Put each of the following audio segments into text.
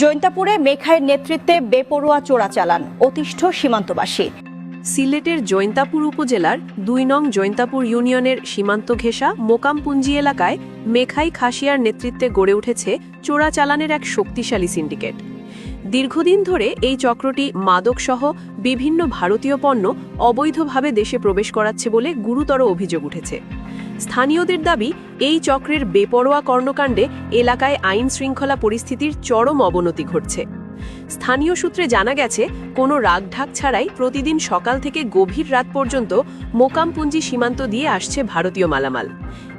জৈন্তাপুরে মেঘাইয়ের নেতৃত্বে বেপরোয়া চোরাচালান, অতিষ্ঠ সীমান্তবাসী। সিলেটের জৈন্তাপুর উপজেলার দুই নং জৈন্তাপুর ইউনিয়নের সীমান্ত ঘেঁষা মোকামপুঞ্জি এলাকায় মেখাই খাসিয়ার নেতৃত্বে গড়ে উঠেছে চোরাচালানের এক শক্তিশালী সিন্ডিকেট। দীর্ঘদিন ধরে এই চক্রটি মাদকসহ বিভিন্ন ভারতীয় পণ্য অবৈধভাবে দেশে প্রবেশ করাচ্ছে বলে গুরুতর অভিযোগ উঠেছে। স্থানীয়দের দাবি, এই চক্রের বেপরোয়া কর্ণকাণ্ডে এলাকায় আইন শৃঙ্খলা পরিস্থিতির চরম অবনতি ঘটছে। স্থানীয় সূত্রে জানা গেছে, কোনো রাগঢাক ছাড়াই প্রতিদিন সকাল থেকে গভীর রাত পর্যন্ত মোকামপুঞ্জি সীমান্ত দিয়ে আসছে ভারতীয় মালামাল।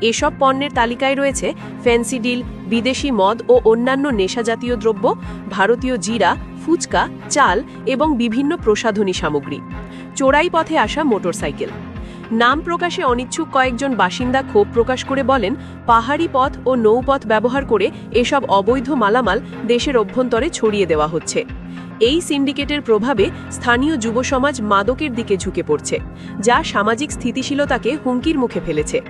এসব পণ্যের তালিকায় রয়েছে ফ্যান্সিডিল বিদেশি মদ ও অন্যান্য নেশাজাতীয় দ্রব্য, ভারতীয় জিরা, ফুচকা, চাল এবং বিভিন্ন প্রসাধনী সামগ্রী। চোরাই পথে আসা মোটরসাইকেল। নাম প্রকাশে অনিচ্ছুক কয়েকজন বাসিন্দা ক্ষোভ প্রকাশ করে বলেন, পাহাড়ি পথ ও নৌপথ ব্যবহার করে এসব অবৈধ মালামাল দেশের অভ্যন্তরে ছড়িয়ে দেওয়া হচ্ছে। এই সিন্ডিকেটের প্রভাবে স্থানীয় যুব সমাজ মাদকের দিকে ঝুঁকে পড়ছে, যা সামাজিক স্থিতিশীলতাকে হুমকির মুখে ফেলেছে।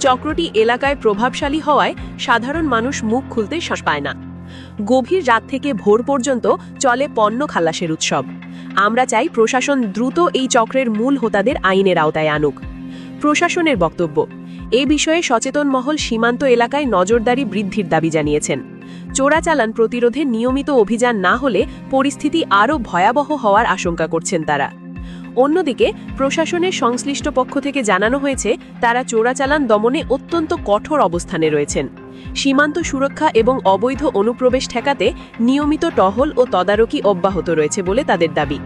চক্রটি এলাকায় প্রভাবশালী হওয়ায় সাধারণ মানুষ মুখ খুলতে শ্বাস পায় না। গভীর রাত থেকে ভোর পর্যন্ত চলে পণ্য খালাসের উৎসব। আমরা চাই প্রশাসন দ্রুত এই চক্রের মূল হোতাদের আইনের আওতায় আনুক। প্রশাসনের বক্তব্য, এ বিষয়ে সচেতন মহল সীমান্ত এলাকায় নজরদারি বৃদ্ধির দাবি জানিয়েছেন। চোরাচালান প্রতিরোধে নিয়মিত অভিযান না হলে পরিস্থিতি আরও ভয়াবহ হওয়ার আশঙ্কা করছেন তারা। অন্যদিকে, প্রশাসনের সংশ্লিষ্ট পক্ষ থেকে জানানো হয়েছে, তারা চোরাচালান দমনে অত্যন্ত কঠোর অবস্থানে রয়েছেন। সীমান্ত সুরক্ষা এবং অবৈধ অনুপ্রবেশ ঠেকাতে নিয়মিত টহল ও তদারকি অব্যাহত রয়েছে বলে তাদের দাবি।